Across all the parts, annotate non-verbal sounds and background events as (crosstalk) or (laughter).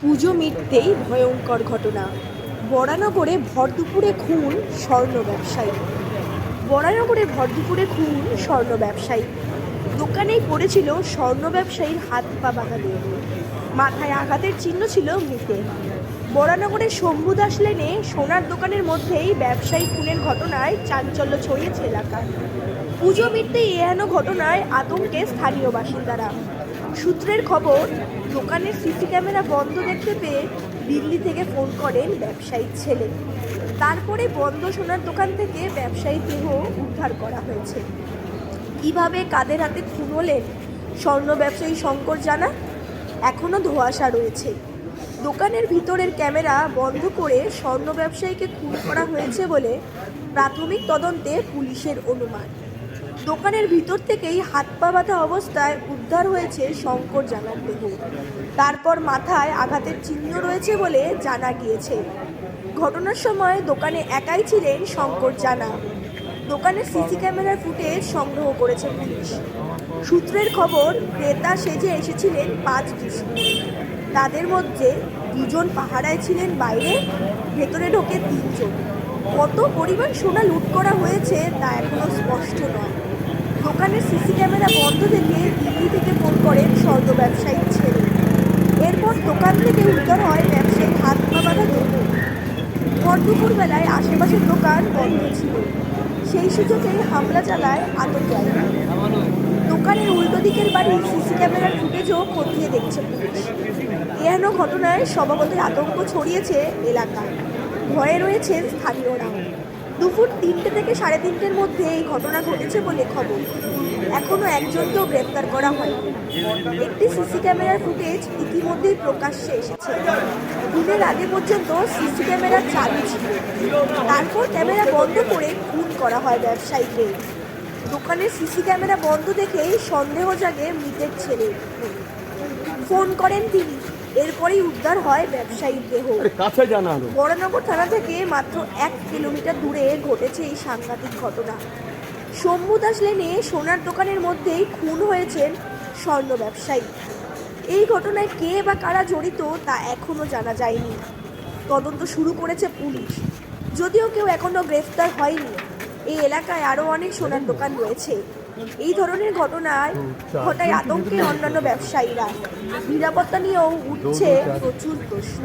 পুজো মিটতেই ভয়ঙ্কর ঘটনা। বরানগরে ভর দুপুরে খুন স্বর্ণ ব্যবসায়ী। বরানগরে ভর দুপুরে খুন স্বর্ণ ব্যবসায়ী। দোকানেই পড়েছিল স্বর্ণ ব্যবসায়ীর হাত পা বাঁধা দেহ মাথায় আঘাতের চিহ্ন ছিল মৃতের। বরানগরের শম্ভু দাস লেনে সোনার দোকানের মধ্যেই ব্যবসায়ী খুনের ঘটনায় চাঞ্চল্য ছড়িয়েছে এলাকায়। পুজো মিটতে এহেন ঘটনায় আতঙ্কে স্থানীয় বাসিন্দারা। সূত্রের খবর, দোকানের সিসি ক্যামেরা বন্ধ দেখতে পেয়ে দিল্লি থেকে ফোন করেন ব্যবসায়ীর ছেলে। তারপরে বন্ধ সোনার দোকান থেকে ব্যবসায়ী দেহ উদ্ধার করা হয়েছে। কীভাবে কাদের হাতে খুন হলেন? স্বর্ণ ব্যবসায়ী শঙ্কর জানা। এখনও ধোঁয়াশা রয়েছে। দোকানের ভিতরের ক্যামেরা বন্ধ করে স্বর্ণ ব্যবসায়ীকে খুন করা হয়েছে বলে প্রাথমিক তদন্তে পুলিশের অনুমান। দোকানের ভিতর থেকেই হাত পা বাঁধা অবস্থায় উদ্ধার হয়েছে শঙ্কর জানার দেহ। তারপর মাথায় আঘাতের চিহ্ন রয়েছে বলে জানা গিয়েছে। ঘটনার সময় দোকানে একাই ছিলেন শঙ্কর জানা। দোকানের সিসি ক্যামেরার ফুটেজ সংগ্রহ করেছে পুলিশ। সূত্রের খবর, ক্রেতা সেজে এসেছিলেন পাঁচ দুষ্কৃতী তাদের মধ্যে দুজন পাহারায় ছিলেন বাইরে, ভেতরে ঢোকে তিনজন। কত পরিমাণ সোনা লুট করা হয়েছে তা এখনও স্পষ্ট নয়। দোকানের সিসি ক্যামেরা বন্ধ থেকে দিল্লি থেকে ফোন করেন স্বর্ণ ব্যবসায়ীর ছেলে। এরপর দোকান থেকে উদ্ধার হয় ব্যবসায়ীর হাত পা বাঁধা দেহ ভর দুপুর বেলায় আশেপাশের দোকান বন্ধ ছিল। সেই সুযোগে হামলা চালায় আতঙ্কায়ীরা দোকানের উল্টো দিকের বাড়ির সিসি ক্যামেরার ফুটেজও খতিয়ে দেখছে পুলিশ। এহেন ঘটনায় স্বভাবতই আতঙ্ক ছড়িয়েছে এলাকায়। ভয়ে রয়েছেন স্থানীয়রাও দুপুর তিনটে থেকে সাড়ে তিনটের মধ্যে এই ঘটনা ঘটেছে বলে খবর। এখনও একজনকেও গ্রেপ্তার করা হয়নি। একটি সিসি ক্যামেরার ফুটেজ ইতিমধ্যেই প্রকাশ্যে এসেছে। দিনের আগে পর্যন্ত সিসি ক্যামেরা চালু ছিল। তারপর ক্যামেরা বন্ধ করে খুন করা হয় ব্যবসায়ীকে। দোকানের সিসি ক্যামেরা বন্ধ দেখেই সন্দেহ জাগে মৃতের ছেলে। ফোন করেন তিনি। এরপরেই উদ্ধার হয় ব্যবসায়ীর দেহ। কাছে জানানো বড়নগর থানা থেকে মাত্র এক কিলোমিটার দূরে ঘটেছে এই সাংঘাতিক ঘটনা। শম্ভু দাস লেনে সোনার দোকানের মধ্যেই খুন হয়েছেন স্বর্ণ ব্যবসায়ী। এই ঘটনায় কে বা কারা জড়িত তা এখনও জানা যায়নি। তদন্ত শুরু করেছে পুলিশ। যদিও কেউ এখনও গ্রেফতার হয়নি এই এলাকায় আরও অনেক সোনার দোকান রয়েছে। এই ধরনের ঘটনায় ঘটায় আতঙ্কে অন্যান্য ব্যবসায়ীরা। নিরাপত্তা নিয়েও উঠছে প্রচুর প্রশ্ন।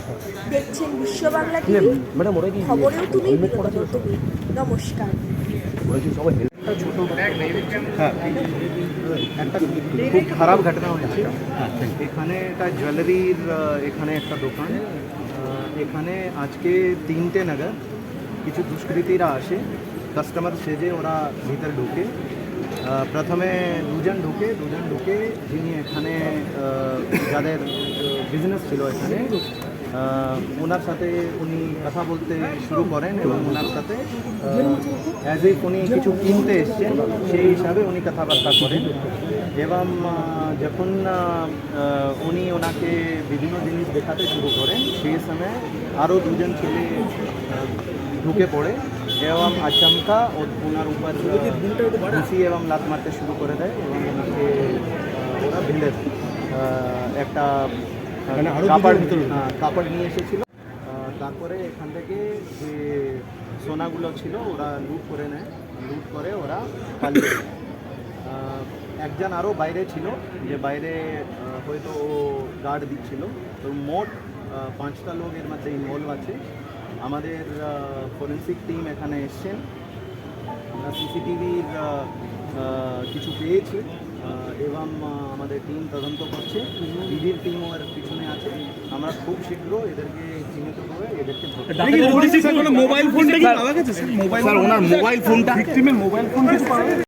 (laughs) দেখছেন বিশ্ব বাংলা টিভি। ম্যাডাম ওরা কি খবরেও তুমি নমস্কার। হ্যাঁ। একটা খুব খারাপ ঘটনা হয়েছে। এখানে একটা জুয়েলারির এখানে একটা দোকান। এখানে আজকে তিনটে নাগাদ কিছু দুষ্কৃতীরা আসে। কাস্টমার সেজে ওরা ভিতরে ঢুকে। প্রথমে দুজন ঢুকে দুজন ঢুকে যিনি এখানে যাদের বিজনেস ছিল এখানে ওনার সাথে উনি কথা বলতে শুরু করেন এবং ওনার সাথে অ্যাজ এ উনি কিছু কিনতে এসছেন, সেই হিসাবে উনি কথাবার্তা করেন। এবং যখন উনি ওনাকে বিভিন্ন জিনিস দেখাতে শুরু করেন, সেই সময় আরও দুজন ছেলে ঢুকে পড়ে। এবং আচমকা ও- ওনার উপর ঘুষি এবং লাত মারতে শুরু করে দেয় এবং ওনাকে ওরা ভিড়ে একটা মানে কাপড় কাপড় নিয়ে এসেছিল। তারপরে এখান থেকে যে সোনাগুলো ছিল ওরা লুট করে নেয়। লুট করে ওরা পালিয়ে একজন আরও বাইরে ছিল যে বাইরে হয়তো ও গার্ড দিচ্ছিল। তো মোট পাঁচটা লোক এর মধ্যে ইনভলভ আছে। আমাদের ফরেন্সিক টিম এখানে এসছেন। আমরা সিসিটিভির কিছু পেয়েছি এবং আমাদের টিম তদন্ত করছে। ইডির টিম ওর পিছনে আছে। আমরা খুব শীঘ্র এদেরকে চিহ্নিত করে এদেরকে মোবাইল ফোনটা কি পাওয়া গেছে স্যার? মোবাইল স্যার ওনার মোবাইল ফোনটা ভিকটিমের মোবাইল ফোন কিছু পাওয়া গেছে।